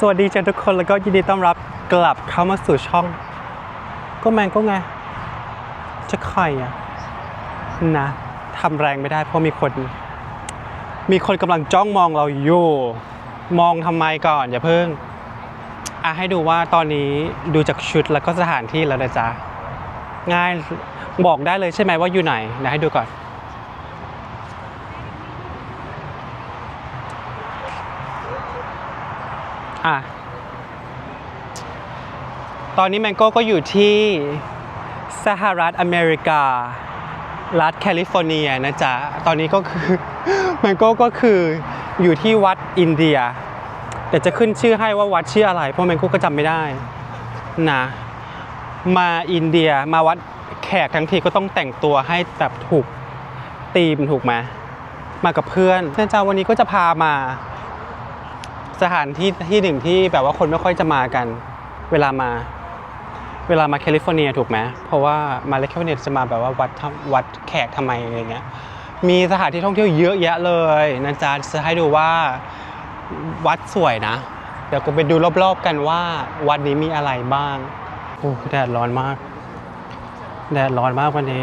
สวัสดีจ้าทุกคนแล้วก็ยินดีต้อนรับกลับเข้ามาสู่ช่อง ก็แมงก็ไง จะใครอะนะทำแรงไม่ได้เพราะมีคน มีคนกำลังจ้องมองเราอยู่มองทำไมก่อนอย่าเพิ่งอะให้ดูว่าตอนนี้ดูจากชุดแล้วก็สถานที่แล้วนะจ๊ะง่ายบอกได้เลยใช่ไหมว่าอยู่ไหนเดี๋ยวให้ดูก่อน อะ ตอนนี้แมงโก้ก็อยู่ที่สหรัฐอเมริการัฐแคลิฟอร์เนียนะจ๊ะ ตอนนี้ก็คือแมงโก้ก็คืออยู่ที่วัดอินเดียเดี๋ยวจะขึ้นชื่อให้ว่าวัดชื่ออะไร เพราะแมงโก้ก็จำไม่ได้นะมาอินเดียมาวัดแขกทั้งทีก็ต้องแต่งตัวให้แบบถูกธีมถูกไหมมากับเพื่อนนะจ๊ะวันนี้ก็จะพามา สถานที่ที่หนึ่งที่แบบว่าคนไม่ค่อยจะมากัน เวลามา เวลามาแคลิฟอร์เนียถูกไหมเพราะว่ามาแคลิฟอร์เนียจะมาแบบว่าวัดวัดแขกทำไมอะไรเงี้ยมีสถานที่ท่องเที่ยวเยอะแยะเลยนะจ๊ะจะให้ดูว่าวัดสวยนะ เดี๋ยวก็ไปดูรอบๆกันว่าวัดนี้มีอะไรบ้างโอ้แดดร้อนมาก แดดร้อนมากวันนี้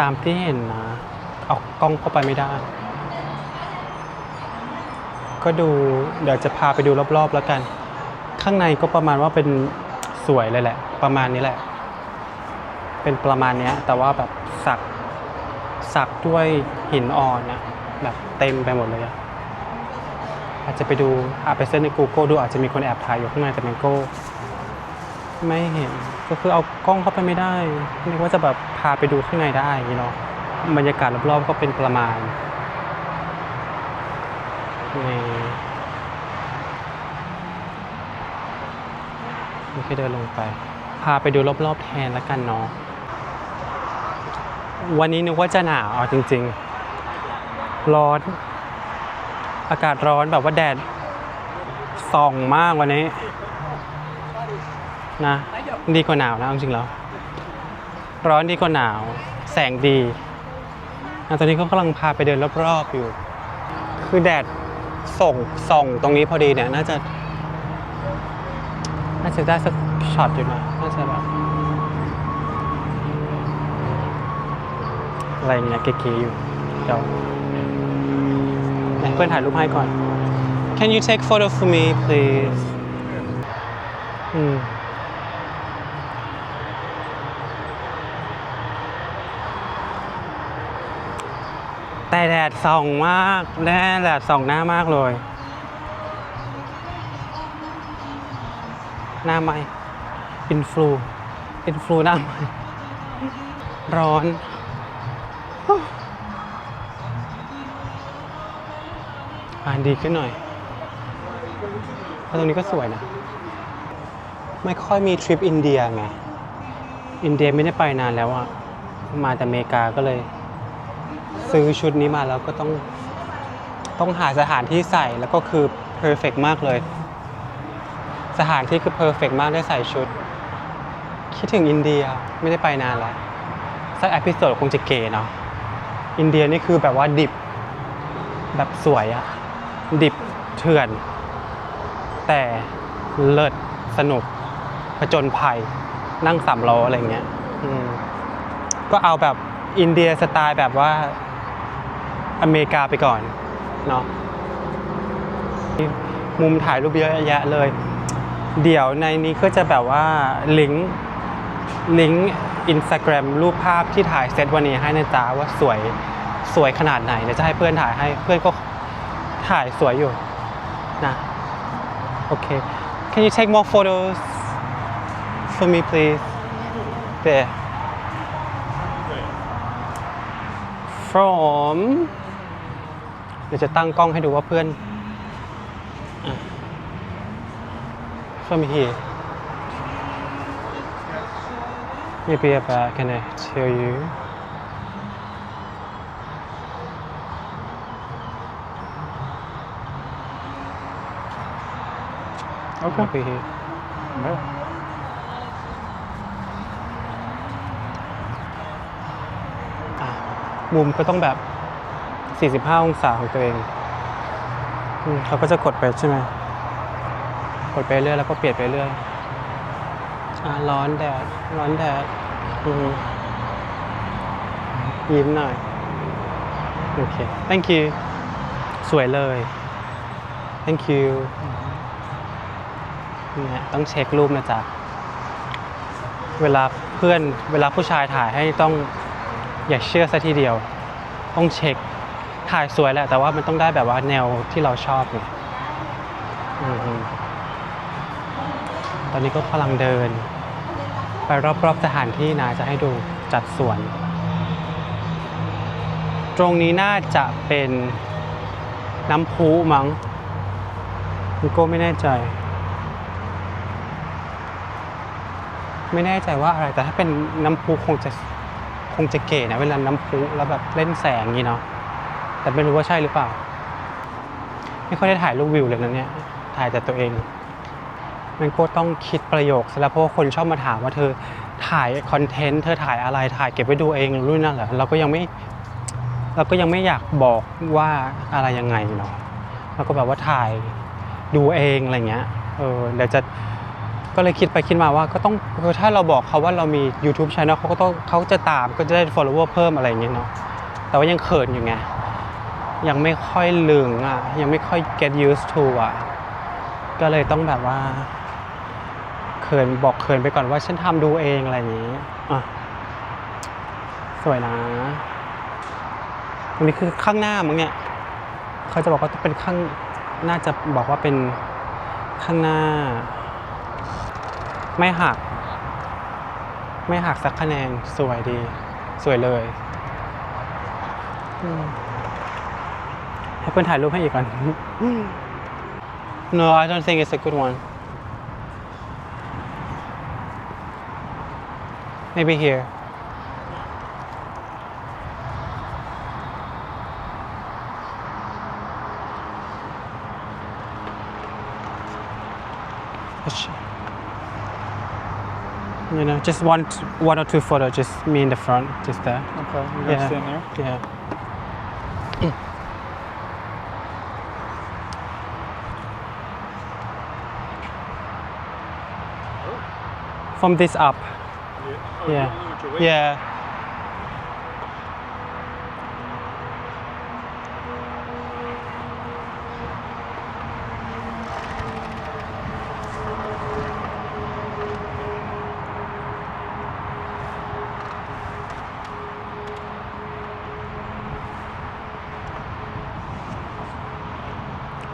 ตามที่เห็นนะ เอากล้องเข้าไปไม่ได้ ก็ดูเดี๋ยวจะพาไปดูรอบๆแล้วกัน ข้างในก็ประมาณว่าเป็นสวยเลยแหละ ประมาณนี้แหละ เป็นประมาณเนี้ย แต่ว่าแบบสักสักด้วยหินอ่อนนะแบบเต็มไปหมดเลยอะอาจจะไปดูอาจไปเซิร์ชใน Google ดูอาจจะมีคนแอบถ่ายอยู่ข้างในแต่แมงโก้ ไม่เห็นก็คือเอากล้องเข้าไปไม่ได้นึกว่าจะแบบพาไปดูข้างในได้อย่างนี้เนาะบรรยากาศรอบๆก็เป็นประมาณนี่นี่คือเดินลงไป พาไปดูรอบๆแทนแล้วกันเนาะวันนี้นึกว่าจะหนาวเอาจริง ๆ ร้อน อากาศร้อนแบบว่าแดดส่องมากวันนี้ นะดีกว่าหนาวนะจริงๆแล้วร้อนดีกว่าหนาว แสงดีอตอนนี้เขากำลังพาไปเดินรอบๆอยู่ คือแดดส่งส่องตรงนี้พอดีเนี่ย น่าจะ น่าจะได้สักช็อตอยู่นะน่าจะแบบอะไรเงี้ยเก๋ๆอยู่เดี๋ยวเพื่อนถ่ายรูปให้ก่อน Can you take photo for me please อืม แต่แดดส่องมากแดดแดดส่องหน้ามากเลย หน้าไหมอินฟลูอินฟลูหน้าไหมร้อน อ่านดีขึ้นหน่อยแล้วตรงนี้ก็สวยนะ ไม่ค่อยมีทริปอินเดียไง อินเดียไม่ได้ไปนานแล้วอะมาแต่อเมริกาก็เลย ซื้อชุดนี้มาแล้วก็ต้องต้องหาสถานที่ใส่แล้วก็คือเพอร์เฟกมากเลย สถานที่คือเพอร์เฟกมากได้ใส่ชุด คิดถึงอินเดียไม่ได้ไปนานแล้วสักอพิโซดคงจะเก๋เนาะอินเดียนี่คือแบบว่าดิบแบบสวยอะดิบเถื่อน แต่เลิศสนุกผจญภัย นั่งสามล้ออะไรเงี้ยก็เอาแบบอินเดียสไตล์แบบว่า อเมริกาไปก่อนเนาะมุมถ่ายรูปเยอะแยะเลย เดี๋ยวในนี้ก็จะแบบว่าลิงก์ลิงก์อินสตาแกรมรูปภาพที่ถ่ายเซตวันนี้ให้นะจ๊ะว่าสวยสวยขนาดไหนเดี๋ยวจะให้เพื่อนถ่ายให้เพื่อนก็ถ่ายสวยอยู่นะโอเค Can you take more photos for me please there from เดี๋ยวจะตั้งกล้องให้ดูว่าเพื่อนอะ from here maybe about can I tell you Okay. Over here. Yeah. อะมุมก็ต้องแบบ 45 องศาของตัวเองเขาก็จะกดไปใช่ไหมกดไปเรื่อยแล้วก็เปลี่ยนไปเรื่อยอะร้อนแดด ร้อนแดดยิ้มหน่อย โอเค thank you สวยเลย thank you เนี่ยต้องเช็ครูปนะจ๊ะ เวลาเพื่อน เวลาผู้ชายถ่ายให้ต้องอย่าเชื่อซะทีเดียว ต้องเช็ค ถ่ายสวยแหละ แต่ว่ามันต้องได้แบบว่าแนวที่เราชอบไงอืมตอนนี้ก็กำลังเดิน ไปรอบๆสถานที่นะจะให้ดูจัดสวน ตรงนี้น่าจะเป็นน้ำพุมั้งมิโก้ไม่แน่ใจ ไม่แน่ใจว่าอะไรแต่ถ้าเป็นน้ำพุคงจะคงจะเก๋นะเวลาน้ำพุแล้วแบบเล่นแสงงนี้เนาะ แต่ไม่รู้ว่าใช่หรือเปล่า ไม่ค่อยได้ถ่ายรูปวิวเลยนะเนี่ย ถ่ายแต่ตัวเอง มันก็ต้องคิดประโยคซะแล้วเพราะว่าคนชอบมาถามว่าเธอถ่ายคอนเทนต์เธอถ่ายอะไรถ่ายเก็บไว้ดูเองรุ่นนั่นเหรอเราก็ยังไม่เราก็ยังไม่อยากบอกว่าอะไรยังไงเนาะเราก็แบบว่าถ่ายดูเองอะไรเงี้ยเออเดี๋ยวจะก็เลยคิดไปคิดมาว่าก็ต้องคือถ้าเราบอกเขาว่าเรามี YouTube Channel เขาก็ต้องเขาจะตามก็จะได้ follower เพิ่มอะไรเงี้ยเนาะแต่ว่ายังเขินอยู่ไง ยังไม่ค่อยลึงอะ ยังไม่ค่อย get used to อะ ก็เลยต้องแบบว่าเขินบอกเขินไปก่อนว่าฉันทำดูเองอะไรอย่างงี้อะสวยนะตรงนี้คือข้างหน้ามั้งเนี่ยเขาจะบอกว่าต้องเป็นข้างน่าจะบอกว่าเป็นข้างหน้า ไม่หัก ไม่หักสักคะแนนสวยดี สวยเลย อืม ให้เพื่อนถ่ายรูปให้อีกก่อน no I don't think it's a good one maybe here Let's- You know, just one, one or two photo, just me in the front, just there. Okay. You're gonna Yeah. stand there. Yeah. From this up. Yeah. Yeah.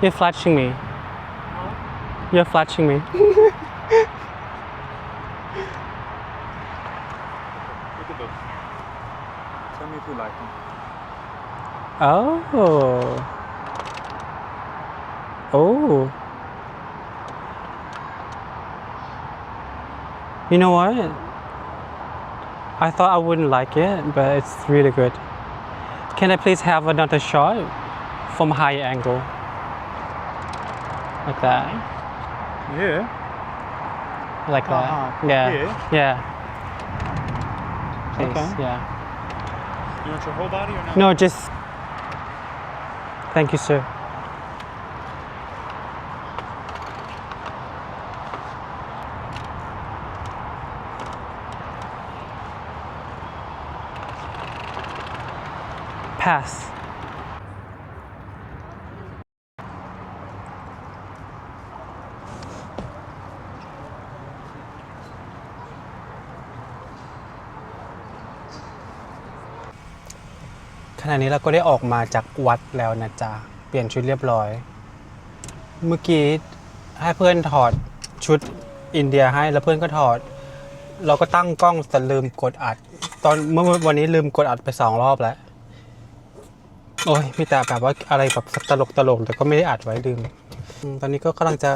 You're flashing me. You're flashing me. Tell me if you like them. Oh. Oh. You know what? I thought I wouldn't like it, but it's really good. Can I please have another shot from high angle? Like that. Yeah. Like that. Uh-huh. Yeah. Yeah. Yeah. Please. Okay. Yeah. You want your whole body or not? No, just. Thank you, sir. Pass.. นี้เราก็ได้ออกมาจากวัดแล้วนะจ๊ะ เปลี่ยนชุดเรียบร้อย เมื่อกี้ให้เพื่อนถอดชุดอินเดียให้แล้วเพื่อนก็ถอด เราก็ตั้งกล้องแต่ลืมกดอัด ตอนเมื่อวันนี้ลืมกดอัดไปสองรอบแล้ว โอ้ยมีแต่แบบว่าอะไรแบบตลกตลกแต่ก็ไม่ได้อัดไว้ลืม ตอนนี้ก็กำลังจะ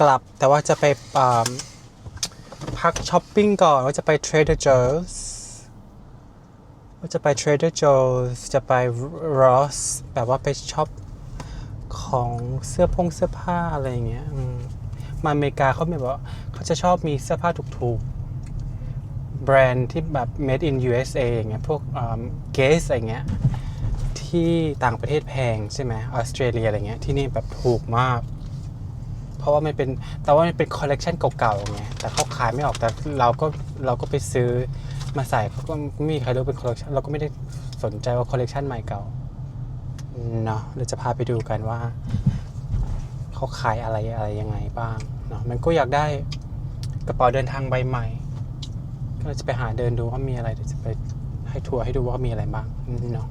กลับแต่ว่าจะไปอ่าพักช้อปปิ้งก่อนว่าจะไป Trader Joe's จะไป Trader Joe's จะไป Ross แบบว่าไปช็อปของเสื้อพงเสื้อผ้าอะไรอย่างเงี้ยมมาอเมริกาเขาแบบว่าเขาจะชอบมีเสื้อผ้าถูกๆ แบรนด์ที่แบบ made in USA อย่างเงี้ยพวกเกสอะไรเงี้ยที่ต่างประเทศแพงใช่ไหมออสเตรเลียอะไรเงี้ยที่นี่แบบถูกมาก เพราะว่ามันเป็นแต่ว่ามันเป็นคอลเลกชันเก่าๆไงแต่เขาขายไม่ออกแต่เราก็เราก็ไปซื้อ มาใส่เขาก็ไม่มีใครรู้เป็นคอลเลกชันเราก็ไม่ได้สนใจว่าคอลเลกชันใหม่เก่าเนาะเราจะพาไปดูกันว่าเขาขายอะไรอะไรยังไงบ้างเนาะมันก็อยากได้กระเป๋าเดินทางใบใหม่ ก็จะไปหาเดินดูว่ามีอะไรเดี๋ยวจะไปให้ทัวร์ให้ดูว่ามีอะไรบ้างเนาะ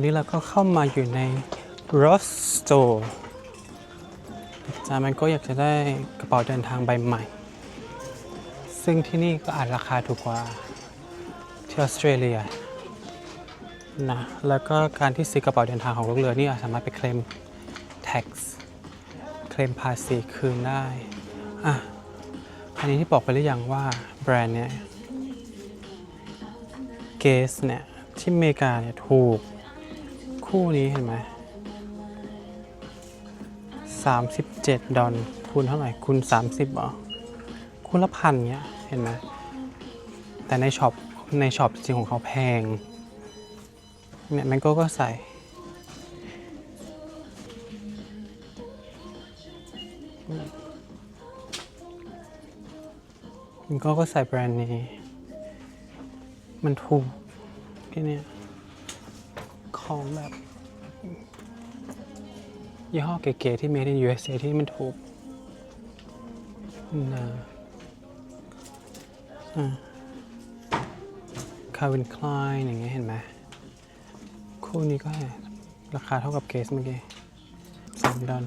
อนนี้เราก็เข้ามาอยู่ใน Ross Store จามันก็อยากจะได้กระเป๋าเดินทางใบใหม่ ซึ่งที่นี่ก็อาจราคาถูกกว่าที่ออสเตรเลียนะแล้วก็การที่ซื้อกระเป๋าเดินทางของลูกเรือนี่สามารถไปเคลม tax เคลมภาษีคืนได้อะอันนี้ที่บอกไปหรือยังว่าแบรนด์เนี่ยเกสเนี่ยที่อเมริกาเนี่ยถูก คู่นี้เห็นไหม37ดอลคูณเท่าไหร่คูณ30เหรอคูณละพันเงี้ยเห็นไหมแต่ในช็อปในช็อปจริงของเขาแพงเนี่ยแมงโก้ก็ใส่แมงโก้ก็ใส่แบรนด์นี้ มันถูกแค่เนี้ย ของแบบยี่ห้อเก๋ๆที่ made in USA ที่มันถูกนะคาร์วินคลายอย่างเงี้ยเห็นไหม คู่นี้ก็ราคาเท่ากับเกสเมื่อกี้สามดอล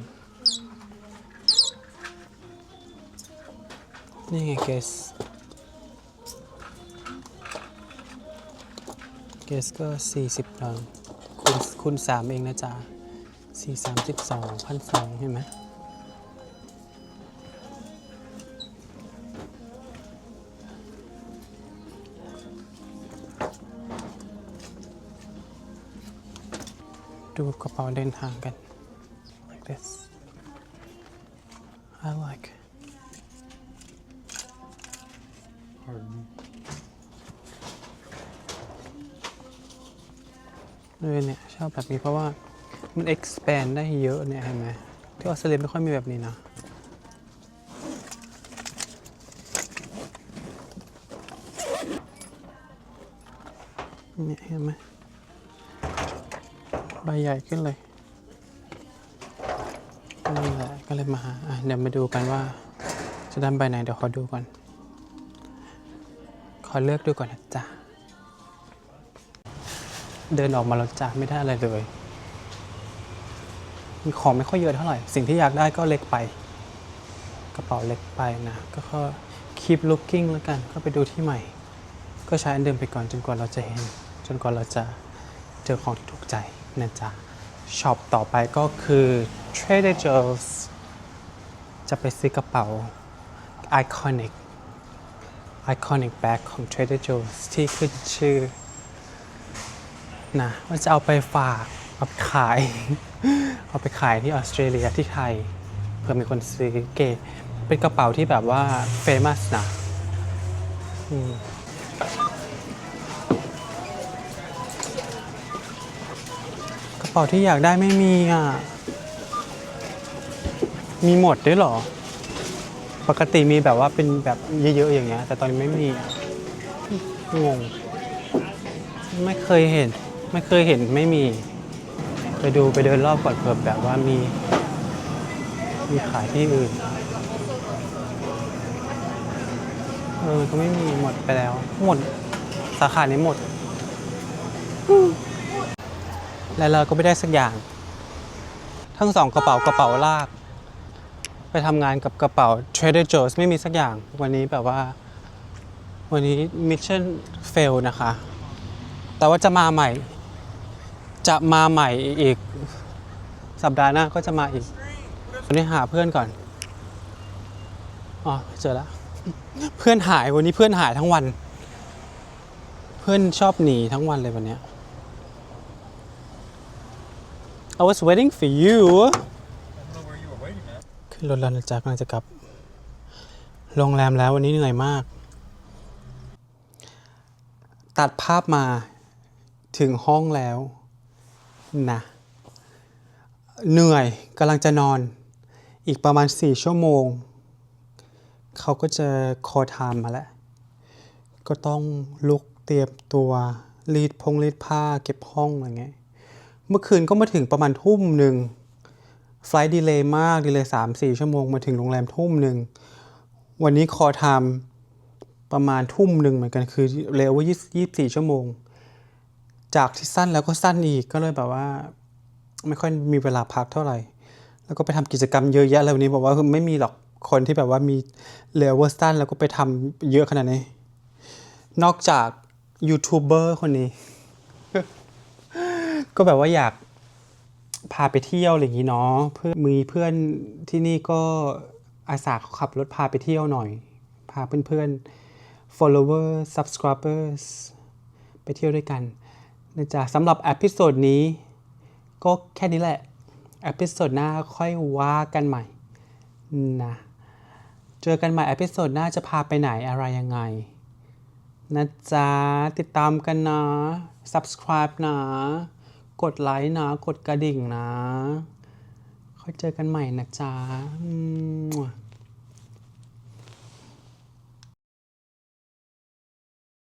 นี่ไงเกสเกสก็ 40 ดอล คูณคูณ3เองนะจ๊ะสี่สามสิบสองพันสองเห็นไหมดูกระเป๋าเดินทางกัน like this I like Pardon เออเนี่ยชอบแบบนี้เพราะว่ามัน expand ได้เยอะเนี่ยเห็นไหมที่ออสเตรเลียไม่ค่อยมีแบบนี้นะเนี่ยเห็นไหมใบใหญ่ขึ้นเลยนี่แหละก็เลยมาหาเดี๋ยวมาดูกันว่า จะได้ใบไหนเดี๋ยวขอดูก่อน ขอเลือกดูก่อนนะจ๊ะ เดินออกมาแล้วจ้ะไม่ได้อะไรเลย มีของไม่ค่อยเยอะเท่าไหร่ สิ่งที่อยากได้ก็เล็กไป กระเป๋าเล็กไปนะ ก็ก็ keep looking แล้วกัน ก็ไปดูที่ใหม่ ก็ใช้อันเดิมไปก่อนจนกว่าเราจะเห็น จนกว่าเราจะเจอของที่ถูกใจนะจ๊ะช็อปต่อไปก็คือ Trader Joe's จะไปซื้อกระเป๋า iconic iconic bag ของ Trader Joe's ที่ขึ้นชื่อ นะว่าจะเอาไปฝากเอาไปขาย เอาไปขายที่ออสเตรเลียที่ไทยเพื่อมีคนซื้อเก๋เป็นกระเป๋าที่แบบว่าเฟมัสนะอืมกระเป๋าที่อยากได้ไม่มีอะ มีหมดด้วยเหรอ ปกติมีแบบว่าเป็นแบบเยอะๆอย่างเงี้ย แต่ตอนนี้ไม่มีอะงง ไม่เคยเห็น ไม่เคยเห็นไม่มี ไปดูไปเดินรอบก่อนเผื่อแบบว่ามีมีขายที่อื่น เออ ก็ไม่มีหมดไปแล้ว หมด สาขานี้หมด แล้วเราก็ไม่ได้สักอย่าง ทั้งสองกระเป๋ากระเป๋าลาก ไปทำงานกับกระเป๋า Trader Joe's ไม่มีสักอย่าง วันนี้แบบว่า วันนี้ mission fail นะคะ แต่ว่าจะมาใหม่ จะมาใหม่อีก สัปดาห์หน้าก็จะมาอีกวันนี้หาเพื่อนก่อน อ๋อเจอแล้ว เพื่อนหายวันนี้เพื่อนหายทั้งวัน เพื่อนชอบหนีทั้งวันเลยวันนี้ I was waiting for you ขึ้นรถแล้วนะจ๊ะกำลังจะกลับ โรงแรมแล้ววันนี้เหนื่อยมาก ตัดภาพมาถึงห้องแล้ว นะเหนื่อยกำลังจะนอน อีกประมาณ 4 ชั่วโมง เขาก็จะคอไทม์มาแล้ว ก็ต้องลุกเตรียมตัวรีดพงรีดผ้าเก็บห้องอะไรเงี้ยเมื่อคืนก็มาถึงประมาณทุ่มหนึ่งไฟล์ดีเลย์มากดีเลย์สามสี่ชั่วโมงมาถึงโรงแรมทุ่มหนึ่ง วันนี้คอไทม์ประมาณทุ่มหนึ่งเหมือนกันคือเร็วว่ายี่สิบสี่ชั่วโมง จากที่สั้นแล้วก็สั้นอีกก็เลยแบบว่า ไม่ค่อยมีเวลาพักเท่าไหร่ แล้วก็ไปทำกิจกรรมเยอะแยะเลยวันนี้บอกว่าคือไม่มีหรอกคนที่แบบว่ามีเลเวอร์สั้นแล้วก็ไปทำเยอะขนาดนี้ นอกจากยูทูบเบอร์คนนี้ ก็แบบว่าอยากพาไปเที่ยวอะไรอย่างนี้เนาะเพื่อมีเพื่อนที่นี่ก็อาสาขาขับรถพาไปเที่ยวหน่อย พาเพื่อนๆ follower subscribers ไปเที่ยวด้วยกัน นะจ๊ะสำหรับอพิโซดนี้ ก็แค่นี้แหละอพิโซดหน้าค่อยว่ากันใหม่นะเจอกันใหม่อพิโซดหน้าจะพาไปไหนอะไรยังไง นะจ๊ะ ติดตามกันนะ subscribe นะ กดไลค์นะ กดกระดิ่งนะค่อยเจอกันใหม่นะจ๊ะ